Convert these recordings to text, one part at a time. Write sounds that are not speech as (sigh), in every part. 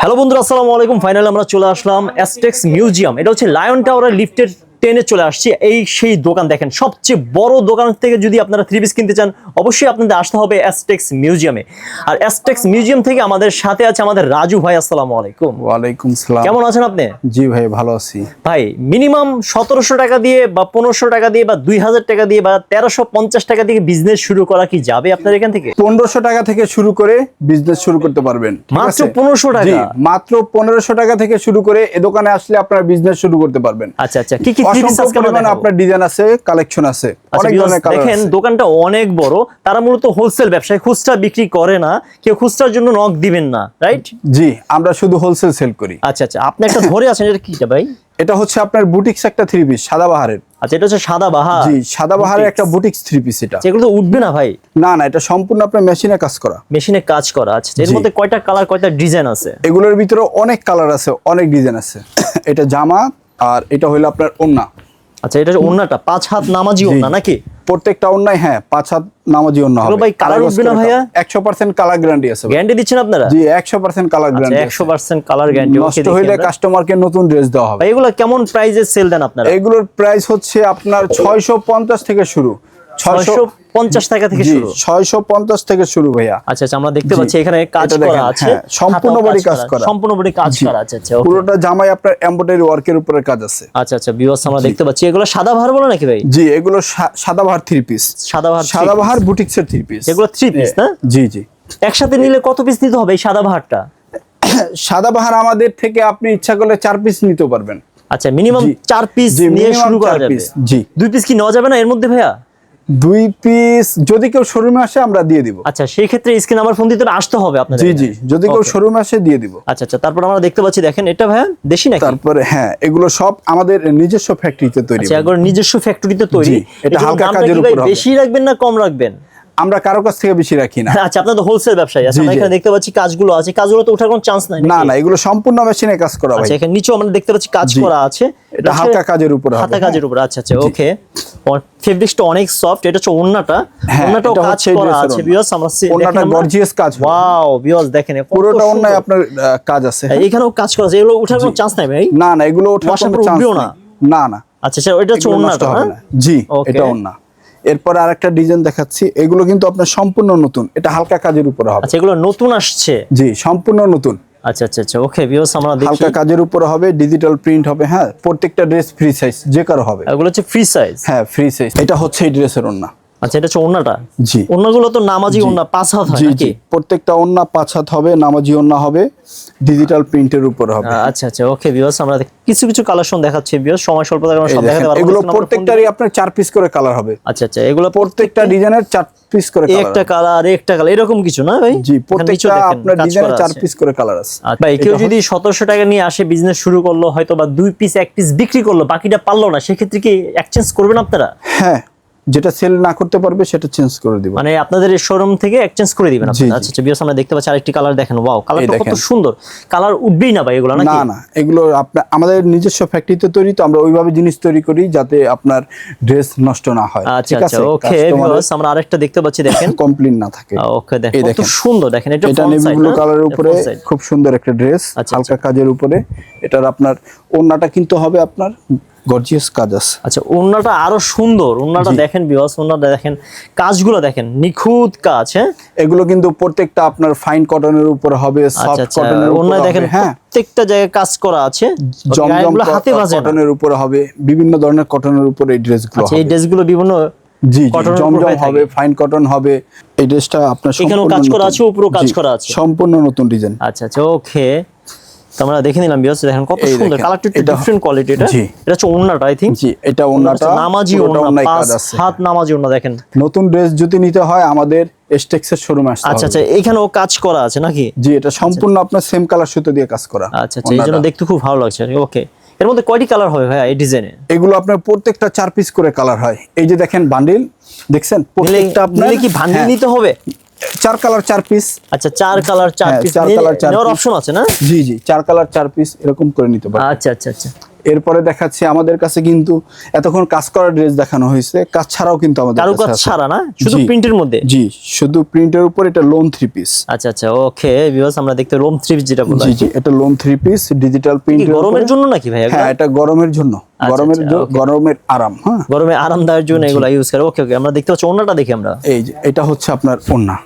Hello বন্ধুরা, আসসালামু আলাইকুম। ফাইনাল আমরা চলে আসলাম অ্যাস্টেক্স মিউজিয়াম এটা হচ্ছে লায়ন টাওয়ারের লিফটের টেনে চলে আসছি এই সেই দোকান দেখেন। সবচেয়ে বড় দোকান থেকে যদি আপনারা থ্রি পিস কিনতে চান অবশ্যই আপনাদের আসতে হবে অ্যাস্টেক্স মিউজিয়ামে আর অ্যাস্টেক্স মিউজিয়াম থেকে আমাদের সাথে আছে আমাদের রাজু ভাই আসসালামু আলাইকুম। ওয়ালাইকুম সালাম। কেমন আছেন আপনি? জি ভাই ভালো আছি। ভাই মিনিমাম সতেরোশো টাকা দিয়ে বা পনেরোশো টাকা দিয়ে বা দুই হাজার টাকা দিয়ে বা তেরোশো পঞ্চাশ টাকা দিয়ে বিজনেস শুরু করা কি যাবে আপনার এখান থেকে? পনেরোশো টাকা থেকে শুরু করে বিজনেস শুরু করতে পারবেন মাত্র পনেরোশো টাকা? মাত্র পনেরোশো টাকা থেকে শুরু করে এ দোকানে আসলে আপনার বিজনেস শুরু করতে পারবেন। আচ্ছা আচ্ছা কি কি আপনার ডিজাইন আছে কালেকশন আছে আচ্ছা দেখেন দোকানটা অনেক বড়। তারা মূলত হোলসেল ব্যবসায় খুচরা বিক্রি করে না। কেউ খুচরার জন্য নক দিবেন না রাইট জি আমরা শুধু হোলসেল সেল করি। আচ্ছা আচ্ছা আপনি একটা ধরে আছেন এটা কিটা ভাই? এটা হচ্ছে আপনার বুটিক্স একটা থ্রি পিস সাদাবাহারের আচ্ছা এটা হচ্ছে সাদা বাহা জি সাদাবাহারের একটা বুটিক্স থ্রি পিস এটা। তো উঠবে না ভাই? না না এটা সম্পূর্ণ আপনার মেশিনে কাজ করা। মেশিনে কাজ করা এর মধ্যে কয়টা কালার কয়টা ডিজাইন আছে? এগুলোর ভিতরে অনেক কালার আছে অনেক ডিজাইন আছে। (coughs) এটা জামা আর এটা হইল আপনার ওন্না। আচ্ছা এটা ওন্নাটা। পাঁচ হাত নামাজি। ওন্না নাকি? প্রত্যেকটা অন্যায় হ্যাঁ পাঁচ হাত নামাজি অন্য হবে। ভাই কালার উঠবে না ভাইয়া? একশো পার্সেন্ট কালার গ্যারান্টি আছে। গ্যারান্টি দিচ্ছেন আপনারা? জি একশো পার্সেন্ট কালার গ্যারান্টি একশো পার্সেন্ট কালার গ্যারান্টি নষ্ট হইলে কাস্টমারকে নতুন ড্রেস দেওয়া হবে। এগুলো কেমন প্রাইসে সেল দেন আপনারা? এগুলোর প্রাইস হচ্ছে আপনার ছয়শো পঞ্চাশ থেকে শুরু। ছয়শো ছয়শো পঞ্চাশ টাকা থেকে শুরু। থেকে ভাইয়া। আচ্ছা আচ্ছা আমরা দেখতে পাচ্ছি এখানে কাজ এটা করা আছে। হ্যাঁ, সম্পূর্ণ হাতাও কাজ করা। সম্পূর্ণ বডি কাজ করা আছে আচ্ছা পুরোটা জামাই আপনার এমব্রয়ডারি ওয়ার্কের উপরে কাজ আছে। আচ্ছা আচ্ছা আমরা দেখতে পাচ্ছি। এগুলো সাদা ভার বলে নাকি ভাই? জি এগুলো থ্রি পিস সাদা ভার বুটিক্সের থ্রি পিস এগুলো থ্রি পিস না? জি জি। একসাথে নিলে কত পিস নিতে হবে এই সাদা ভারটা? (coughs) সাদাবাহার আমাদের থেকে আপনি ইচ্ছা করলে চার পিস নিতে পারবেন। আচ্ছা মিনিমাম চার পিস নিয়ে শুরু করা যাবে। জি। দুই পিস কি নেওয়া যাবে না এর মধ্যে ভাইয়া? দুই পিস যদি কেউ শোরুমে আসে আমরা দিয়ে দিব। আচ্ছা সেই ক্ষেত্রে স্ক্রিন আমার ফোন দিতে আসতে হবে আপনাদের জি জি। যদি কেউ। শোরুমে আসে দিয়ে দিব। আচ্ছা আচ্ছা। তারপর আমরা দেখতে পাচ্ছি দেখেন এটা ভাইয়া দেশি নাকি? তারপরে হ্যাঁ এগুলো সব আমাদের নিজস্ব ফ্যাক্টরিতে তৈরি আচ্ছা একবার নিজস্ব ফ্যাক্টরিতে তৈরি। এটা হালকা কাজের উপর হবে। বেশি রাখবেন না কম রাখবেন? আমরা কারও কাছ থেকে বেশি রাখি না। আচ্ছা আপনার তো হোলসেল ব্যবসায়ী। আছে আমরা এখানে দেখতে পাচ্ছি কাজগুলো আছে। কাজগুলো তো ওঠার কোনো চান্স নাই না না এগুলো সম্পূর্ণ মেশিনে কাজ করা ভাই। আচ্ছা এখানে নিচেও আমরা দেখতে পাচ্ছি কাজ করা আছে। এটা হালকা কাজের উপর হবে, হালকা কাজের হ্যাঁ। উপর। আচ্ছা আচ্ছা ওকে। ফেব্রিক্সটা অনেক সফট এটা হচ্ছে ওন্নাটা হ্যাঁ, ওন্নাটাও কাজ করা আছে ওন্না। আমরা ওন্নাটা gorgeous কাজ ওয়াও দেখেন পুরোটা। অন্যায় আপনার কাজ আছে। হ্যাঁ। এখানেও কাজ করা আছে। এগুলো ওঠার কোনো চান্স নাই ভাই? না না এগুলো ওঠার কোনো চান্স না? না না। আচ্ছা আচ্ছা এটা হচ্ছে ওন্নাটা জি. এটা অন্য এরপর আরেকটা ডিজাইন দেখাচ্ছি। এগুলো কিন্তু আপনার সম্পূর্ণ নতুন। এটা হালকা কাজের উপরে হবে। আচ্ছা এগুলো নতুন আসছে। জি সম্পূর্ণ নতুন। আচ্ছা আচ্ছা আচ্ছা। ওকে ভিউয়ার্স আমরা দেখি। হালকা কাজের উপর হবে ডিজিটাল প্রিন্ট হবে হ্যাঁ প্রত্যেকটা ড্রেস ফ্রি সাইজ যে কারও হবে। এগুলো হচ্ছে ফ্রি সাইজ হ্যাঁ ফ্রি সাইজ এটা হচ্ছে এই ড্রেসের ওন্না আচ্ছা এটা হচ্ছে ওন্নাটা জি। ওন্নাগুলো তো নামাজি ওন্না পাঁচ হাত হয় নাকি? প্রত্যেকটা ওন্না পাঁচ হাত হবে নামাজি ওন্না হবে ডিজিটাল প্রিন্টের উপর হবে। আচ্ছা আচ্ছা ওকে বিয়স আমরা কিছু কিছু কালেকশন দেখাচ্ছি বিয়স সময় স্বল্পতার কারণে সব দেখাতে পারব না, এগুলো প্রত্যেকটারই আপনার চার পিস করে কালার হবে। আচ্ছা আচ্ছা এগুলো প্রত্যেকটা ডিজাইনের চার পিস করে কালার একটা কালার একটা কালার এরকম কিছু না ভাই? জি প্রত্যেকটা আপনার ডিজাইনের চার পিস করে কালার আছে। আচ্ছা, ভাই কেউ যদি সতেরোশো টাকা নিয়ে আসে বিজনেস শুরু করল হয়তো বা দুই পিস এক পিস বিক্রি করল বাকিটা পারল না সেক্ষেত্রে কি এক্সচেঞ্জ করবেন আপনারা? হ্যাঁ যেটা সেল না করতে পারবে সেটা চেঞ্জ করে দিব। মানে আপনাদের শোরুম থেকে এক্সচেঞ্জ করে দিবেন আপনারা। আচ্ছা আচ্ছা বিয়স আমরা দেখতে পাচ্ছি আরেকটি কালার দেখেন। ওয়াও কালারটা কত। সুন্দর। কালার উঠবেই না ভাই এগুলো নাকি? না না এগুলো আপনার আমাদের নিজস্ব ফ্যাক্টরিতে তৈরি তো আমরা ওইভাবে জিনিস তৈরি করি যাতে আপনার ড্রেস নষ্ট না হয়। আচ্ছা আচ্ছা ওকে বিয়স আমরা আরেকটা দেখতে পাচ্ছি দেখেন। (laughs) কমপ্লিট না থাকে। ওকে দেখেন কত। সুন্দর দেখেন এটা এটা নেভি ব্লু কালারের উপরে খুব সুন্দর একটা ড্রেস আচ্ছা, হালকা কাজের উপরে। এটার আপনার ওন্নাটা কিন্তু হবে আপনার গর্জিয়াস কাজ আছে আচ্ছা আরও সুন্দর। দেখেন দেখেন কাজগুলো দেখেন নিখুঁত কাজ হ্যাঁ? এগুলো কিন্তু প্রত্যেকটা আপনার ফাইন কটনের উপরে হবে সফট কটনের উপরে দেখেন হ্যাঁ। প্রত্যেকটা জায়গায় কাজ করা আছে। জমজম হাতে বাজে কটনের উপরে হবে বিভিন্ন ধরনের কটনের উপর এই ড্রেসগুলো আচ্ছা এই ড্রেসগুলো বিভিন্ন জি জমজম হবে ফাইন কটন হবে এই ড্রেসটা আপনার এখানেও সম্পূর্ণ কাজ করা নতুন। আছে, উপরেও কাজ করা আছে। সম্পূর্ণ নতুন ডিজাইন আচ্ছা আচ্ছা ওকে আমরা দেখে নিলাম বিয়স দেখেন কত সুন্দর কালারটা একটু ডিফারেন্ট কোয়ালিটি এটা। এটা হচ্ছে ওন্নাটা আই থিংক জি এটা ওন্নাটা নামাজি পুরোটা ওন্না পাঁচ হাত নামাজি ওন্না দেখেন। নতুন ড্রেস যদি নিতে হয় আমাদের এস্টেক্সের শোরুমে আসতে আচ্ছা আচ্ছা এখানেও কাজ করা আছে নাকি? জি এটা সম্পূর্ণ আপনার সেম কালার সুতো দিয়ে কাজ করা আচ্ছা আচ্ছা এই জন্য দেখতে খুব ভালো লাগছে। ওকে এর মধ্যে কয়টি কালার হবে ভাইয়া এই ডিজাইনে? এগুলো আপনার প্রত্যেকটা চার পিস করে কালার হয়। এই যে দেখেন বান্ডিল দেখছেন? প্রত্যেকটা আপনার কি ভান্ডিল হ্যাঁ, নিতে হবে? চার কালার চার পিস আচ্ছা চার কালার চার হ্যাঁ, পিস চার কালার চার অপশন আছে না? জি জি চার কালার চার পিস এরকম করে নিতে পারবেন। আচ্ছা আচ্ছা আচ্ছা। এরপরে দেখাচ্ছি আমাদের কাছে কিন্তু এতক্ষণ কাজ করা ড্রেস দেখানো হয়েছে। কাজ ছাড়াও কিন্তু আমাদের কাছে আছে। ছাড়া না? শুধু প্রিন্টের মধ্যে? জি শুধু প্রিন্টের উপর এটা লোন থ্রি পিস আচ্ছা আচ্ছা ওকে ভিউয়ার্স আমরা দেখতে রোম থ্রি যেটা বলা জি জি এটা লোন থ্রি পিস ডিজিটাল কি প্রিন্টের গরমের জন্য নাকি ভাই হ্যাঁ এটা গরমের জন্য। গরমের আচ্ছা, জ- okay. গরমের আরাম হ্যাঁ। গরমে আরামদায়ক জন্য এগুলো ইউজ করে। ওকে ওকে আমরা দেখতে পাচ্ছি ওন্নাটা দেখি আমরা। এই যে এটা হচ্ছে আপনার ওন্না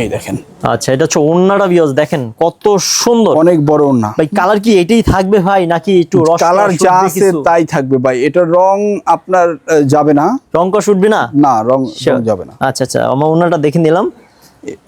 এই দেখেন। আচ্ছা এটা হচ্ছে ওন্নাটা বিয়স দেখেন কত সুন্দর। অনেক বড় ওন্না ভাই কালার কি এটাই থাকবে ভাই নাকি একটু রস কালার যা আছে তাই থাকবে ভাই। এটা রং আপনার যাবে না। রং কষ উঠবে না? না রং যাবে না। আচ্ছা আচ্ছা আমার ওন্নাটা দেখে নিলাম।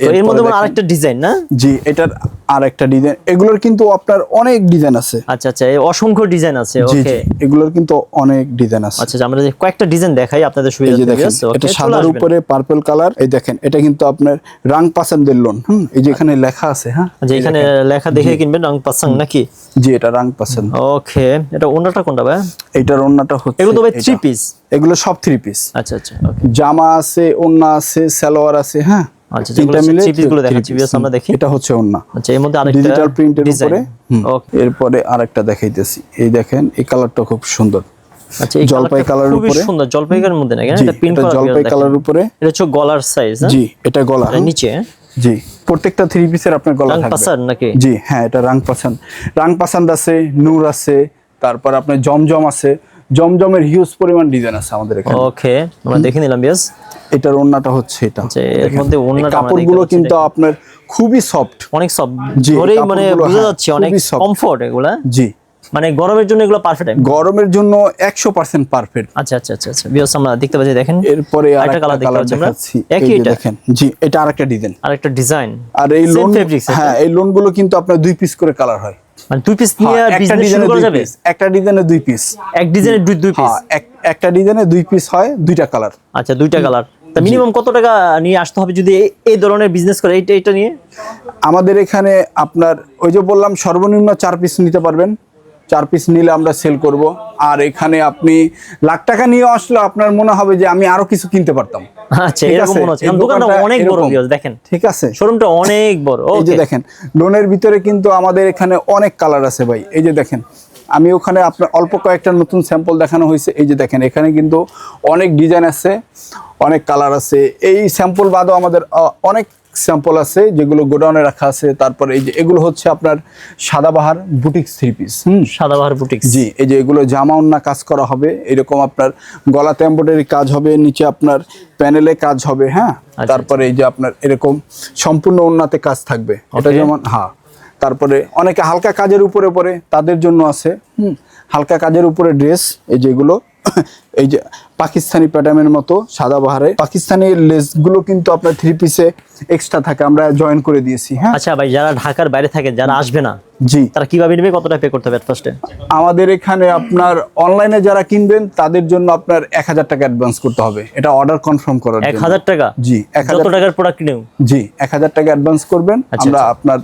এর মধ্যে আরেকটা ডিজাইন না? জি এটার আর একটা ডিজাইন এগুলোর কিন্তু আপনার অনেক ডিজাইন আছে। আচ্ছা আচ্ছা অসংখ্য ডিজাইন আছে ওকে এগুলোর কিন্তু অনেক ডিজাইন আছে। আচ্ছা আচ্ছা, আমরা কয়েকটা ডিজাইন দেখাই আপনাদের সুবিধা দেখেন এটা সাদার উপরে পার্পল কালার এই দেখেন এটা কিন্তু আপনার রাং পাসান্দের লোন হুম এই যে এখানে লেখা আছে হ্যাঁ? যে এখানে লেখা দেখে কিনবেন রং পাসাং নাকি? জি এটা রাং পাসান্দ ওকে এটা ওন্নাটা কোনটা ভাই? এইটার ওন্নাটা হচ্ছে এগুলো তো ভাই এটা। থ্রি পিস এগুলো সব থ্রি পিস আচ্ছা আচ্ছা জামা আছে ওন্না আছে সালোয়ার আছে হ্যাঁ? আচ্ছা, যেগুলো দেখাচ্ছি, আমরা দেখি। এটা হচ্ছে ওন্না আচ্ছা এর মধ্যে আরেকটা ডিজিটাল প্রিন্টের উপরে এরপরে আরেকটা দেখাইতেছি। এই দেখেন এই কালারটা খুব সুন্দর। আচ্ছা এই জলপাই কালারের উপরে। সুন্দর জলপাই কালারের মধ্যে নাকি? এটা প্রিন্ট করা জলপাই উপরে। এটা হচ্ছে গলার সাইজ জি এটা গলা নিচে? হ্যাঁ? জি প্রত্যেকটা থ্রি পিসের আপনার গলা থাকবে। নাকি? জি হ্যাঁ এটা রাং পাসান। রাং আছে নূর আছে তারপর আপনার জমজম আছে। জমজমের হিউজ পরিমাণ ডিজাইন আছে আমাদের এখানে। ওকে আমরা দেখে নিলাম বেশ এটার ওন্নাটা হচ্ছে এটা। এর মধ্যে ওন্নাটা কাপড়গুলো কিন্তু আপনার খুবই সফট অনেক সব জি, ধরেই মানে বোঝা হ্যাঁ, যাচ্ছে অনেক। কমফোর্ট এগুলা। জি। মানে গরমের জন্য এগুলো পারফেক্ট গরমের জন্য একশো পার্সেন্ট পারফেক্ট আচ্ছা আচ্ছা আচ্ছা আচ্ছা। বিয়স আমরা দেখতে পাচ্ছি দেখেন। এরপরে আরেকটা কালার দেখতে পাচ্ছি আমরা। একই এটা? দেখেন জি এটা আরেকটা ডিজাইন আরেকটা ডিজাইন আর এই লোন হ্যাঁ এই লোনগুলো কিন্তু আপনার দুই পিস করে কালার হয়। মানে দুই পিস নিয়ে হ্যাঁ, বিজনেস শুরু করা যাবে? একটা ডিজাইনে দুই পিস এক ডিজাইনের দুই দুই পিস হ্যাঁ এক- একটা ডিজাইনে দুই পিস হয় দুইটা কালার আচ্ছা দুইটা কালার তা মিনিমাম কত টাকা নিয়ে আসতে হবে যদি এই- ধরনের বিজনেস করে এইটা এটা নিয়ে? আমাদের এখানে আপনার ওই যে বললাম সর্বনিম্ন চার পিস নিতে পারবেন। চার পিস নিলে আমরা সেল করব। আর এখানে আপনি লাখ টাকা নিয়ে আসলে আপনার মনে হবে যে আমি আরও কিছু কিনতে পারতাম। আচ্ছা এরকম মনে হচ্ছে। দোকানটা দোকানটা অনেক বড় দেখেন। ঠিক আছে। শোরুমটা অনেক বড় এই যে দেখেন লোনের ভিতরে কিন্তু আমাদের এখানে অনেক কালার আছে ভাই। এই যে দেখেন আমি ওখানে আপনার অল্প কয়েকটা নতুন স্যাম্পল দেখানো হয়েছে। এই যে দেখেন এখানে কিন্তু অনেক ডিজাইন আছে অনেক কালার আছে। এই স্যাম্পল বাদও আমাদের অনেক স্যাম্পল আছে যেগুলো গোডাউনে রাখা আছে তারপরে এই যে এগুলো হচ্ছে আপনার সাদাবাহার বুটিক থ্রি পিস হুম? সাদাবাহার বুটিক্স। জি এই যে এগুলো জামা ওন্না কাজ করা হবে এরকম আপনার গলাতে এম্ব্রয়ডারি কাজ হবে নিচে আপনার প্যানেলে কাজ হবে হ্যাঁ? আচ্ছা, তারপরে এই যে আপনার এরকম সম্পূর্ণ ওন্নাতে কাজ থাকবে। এটা যেমন হ্যাঁ তারপরে অনেকে হালকা কাজের উপরে পরে তাদের জন্য আছে হুম? হালকা কাজের উপরে ড্রেস এই যেগুলো এই যে পাকিস্তানি প্যাটার্নের মতো সাদা বাহারে। পাকিস্তানি লেসগুলো কিন্তু আপনার থ্রি পিসে এক্সট্রা থাকে আমরা জয়েন করে দিয়েছি হ্যাঁ? আচ্ছা ভাই যারা ঢাকার বাইরে থাকে যারা আসবে না জি। তারা কীভাবে নেবে কতটা পে করতে হবে ফার্স্টে আমাদের এখানে আপনার অনলাইনে যারা কিনবেন তাদের জন্য আপনার এক হাজার টাকা অ্যাডভান্স করতে হবে। এটা অর্ডার কনফার্ম করার এক জন্য। হাজার টাকা? জি এক হাজার টাকার প্রোডাক্ট কিনেও? জি এক হাজার টাকা অ্যাডভান্স করবেন। আচ্ছা, আমরা আপনার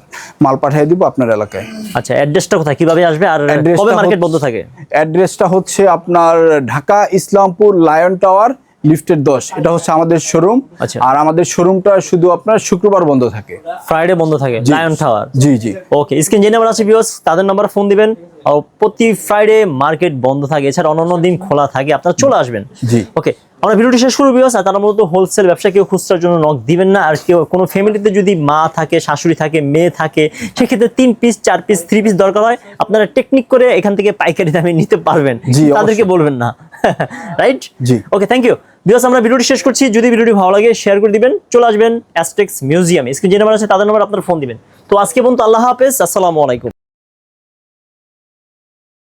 মাল পাঠিয়ে দিব আপনার এলাকায়। আচ্ছা অ্যাড্রেসটা কোথায়? কীভাবে আসবে? আর কবে মার্কেট বন্ধ থাকে? অ্যাড্রেসটা হচ্ছে আপনার ঢাকা ইসলামপুর লায়ন টাওয়ার লিফটের দশ। এটা হচ্ছে আমাদের শোরুম। আচ্ছা। আর আমাদের শোরুমটা শুধু আপনার শুক্রবার বন্ধ থাকে। ফ্রাইডে বন্ধ থাকে লায়ন টাওয়ার জি জি। ওকে স্ক্রিন যে নাম্বার আছে ভিউয়ার্স তাদের নাম্বার ফোন দিবেন। আর প্রতি ফ্রাইডে মার্কেট বন্ধ থাকে এছাড়া অন্য দিন খোলা থাকে আপনারা চলে আসবেন। জি। ওকে আমরা ভিডিওটি শেষ করব আর তারা মূলত হোলসেল ব্যবসা কেউ খুচরার জন্য নক দিবেন না আর কেউ কোনো ফ্যামিলিতে যদি মা থাকে শাশুড়ি থাকে মেয়ে থাকে সেক্ষেত্রে তিন পিস চার পিস থ্রি পিস দরকার হয় আপনারা টেকনিক করে এখান থেকে পাইকারি দামে নিতে পারবেন। তাদেরকে বলবেন না। (laughs) রাইট জি। ওকে থ্যাংক ইউ বিকজ আমরা ভিডিওটি শেষ করছি। যদি ভিডিওটি ভালো লাগে শেয়ার করে দিবেন। চলে আসবেন অ্যাস্টেক্স মিউজিয়াম স্ক্রিন যে নাম্বার আছে তাদের নাম্বার আপনার ফোন দিবেন। তো আজকে পর্যন্ত আল্লাহ হাফেজ। আসসালামু আলাইকুম।